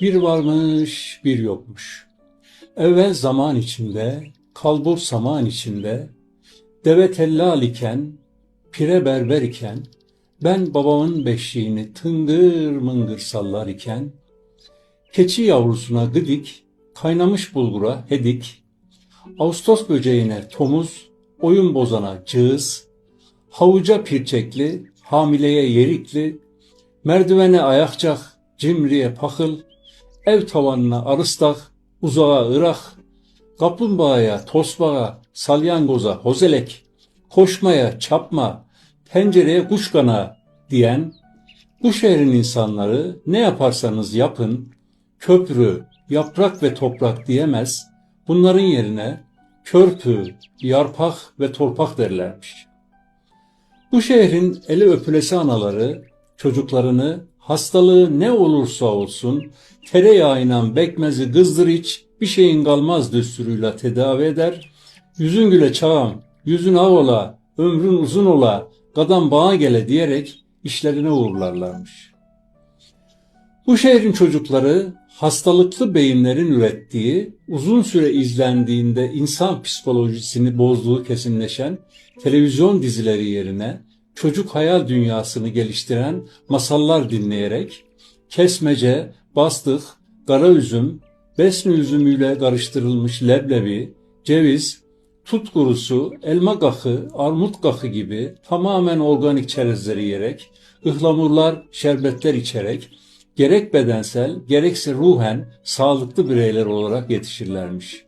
Bir varmış, bir yokmuş. Evvel zaman içinde, kalbur saman içinde, deve tellal iken, pire berber iken, ben babamın beşiğini tıngır mıngır sallar iken, keçi yavrusuna gıdik, kaynamış bulgura hedik, Ağustos böceğine tomuz, oyun bozana cığız, havuca pirçekli, hamileye yerikli, merdivene ayakçak, cimriye pakıl, ev tavanına arıstak, uzağa ırak, kaplumbağaya, tosbağa, salyangoza, hozelek, koşmaya, çapma, pencereye kuş kana diyen, bu şehrin insanları ne yaparsanız yapın, köprü, yaprak ve toprak diyemez, bunların yerine körpü, yarpak ve torpak derlermiş. Bu şehrin eli öpülesi anaları çocuklarını hastalığı ne olursa olsun tereyağıyla bekmezi kızdır iç bir şeyin kalmaz düsturuyla tedavi eder. Yüzün güle çağım, yüzün av ola, ömrün uzun ola, gadan bağa gele diyerek işlerine uğurlarlarmış. Bu şehrin çocukları hastalıklı beyinlerin ürettiği, uzun süre izlendiğinde insan psikolojisini bozduğu kesinleşen televizyon dizileri yerine çocuk hayal dünyasını geliştiren masallar dinleyerek kesmece, bastık, kara üzüm, besni üzümüyle karıştırılmış leblebi, ceviz, tut kurusu, elma gahı, armut gahı gibi tamamen organik çerezleri yiyerek, ıhlamurlar, şerbetler içerek, gerek bedensel gerekse ruhen sağlıklı bireyler olarak yetişirlermiş.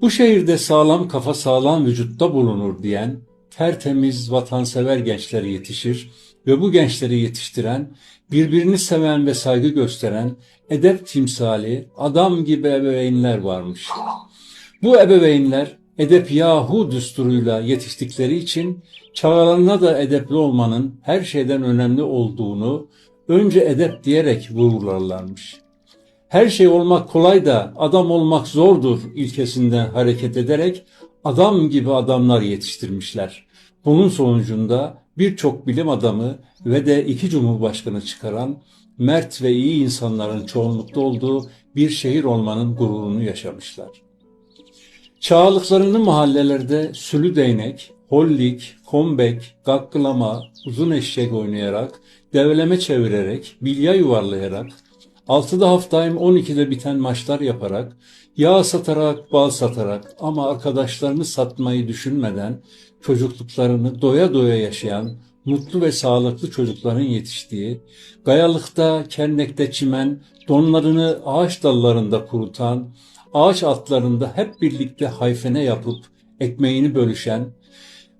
Bu şehirde sağlam kafa sağlam vücutta bulunur diyen tertemiz vatansever gençler yetişir ve bu gençleri yetiştiren, birbirini seven ve saygı gösteren edep timsali, adam gibi ebeveynler varmış. Bu ebeveynler edep yahu düsturuyla yetiştikleri için çağlarına da edepli olmanın her şeyden önemli olduğunu önce edep diyerek vurgularlarmış. Her şey olmak kolay da adam olmak zordur ilkesinden hareket ederek adam gibi adamlar yetiştirmişler. Bunun sonucunda birçok bilim adamı ve de iki cumhurbaşkanı çıkaran mert ve iyi insanların çoğunlukta olduğu bir şehir olmanın gururunu yaşamışlar. Çağlıklarını mahallelerde sülü değnek, hollik, kombek, gakkılama, uzun eşek oynayarak, develeme çevirerek, bilya yuvarlayarak, 6'da haftayım 12'de biten maçlar yaparak, yağ satarak, bal satarak ama arkadaşlarını satmayı düşünmeden çocukluklarını doya doya yaşayan mutlu ve sağlıklı çocukların yetiştiği, gayalıkta, kennekte çimen, donlarını ağaç dallarında kurutan, ağaç altlarında hep birlikte hayfene yapıp ekmeğini bölüşen,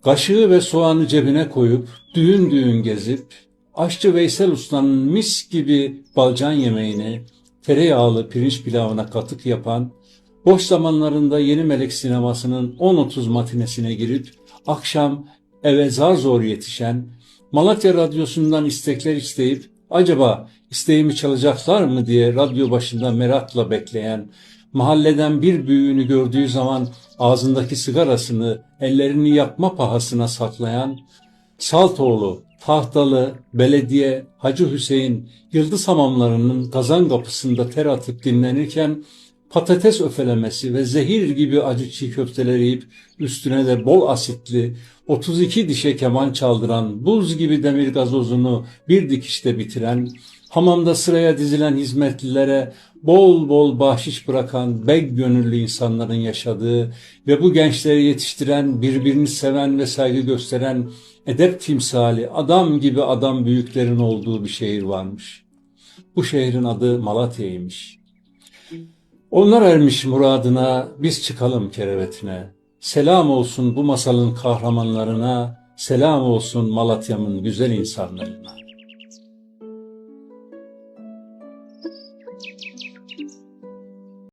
kaşığı ve soğanı cebine koyup düğün düğün gezip, aşçı Veysel Usta'nın mis gibi balcan yemeğini, tereyağlı pirinç pilavına katık yapan, boş zamanlarında Yeni Melek sinemasının 10.30 matinesine girip, akşam eve zar zor yetişen, Malatya Radyosu'ndan istekler isteyip, acaba isteğimi çalacaklar mı? diye radyo başında merakla bekleyen, mahalleden bir büyüğünü gördüğü zaman ağzındaki sigarasını ellerini yakma pahasına saklayan, Saltoğlu, Tahtalı, Belediye, Hacı Hüseyin, Yıldız hamamlarının kazan kapısında ter atıp dinlenirken patates öfelemesi ve zehir gibi acı çiğ köfteler yiyip üstüne de bol asitli 32 dişe keman çaldıran buz gibi demir gazozunu bir dikişte bitiren hamamda sıraya dizilen hizmetlilere bol bol bahşiş bırakan beg gönüllü insanların yaşadığı ve bu gençleri yetiştiren, birbirini seven ve saygı gösteren edep timsali, adam gibi adam büyüklerin olduğu bir şehir varmış. Bu şehrin adı Malatya'ymış. Onlar ermiş muradına, biz çıkalım kerevetine. Selam olsun bu masalın kahramanlarına, selam olsun Malatya'mın güzel insanlarına.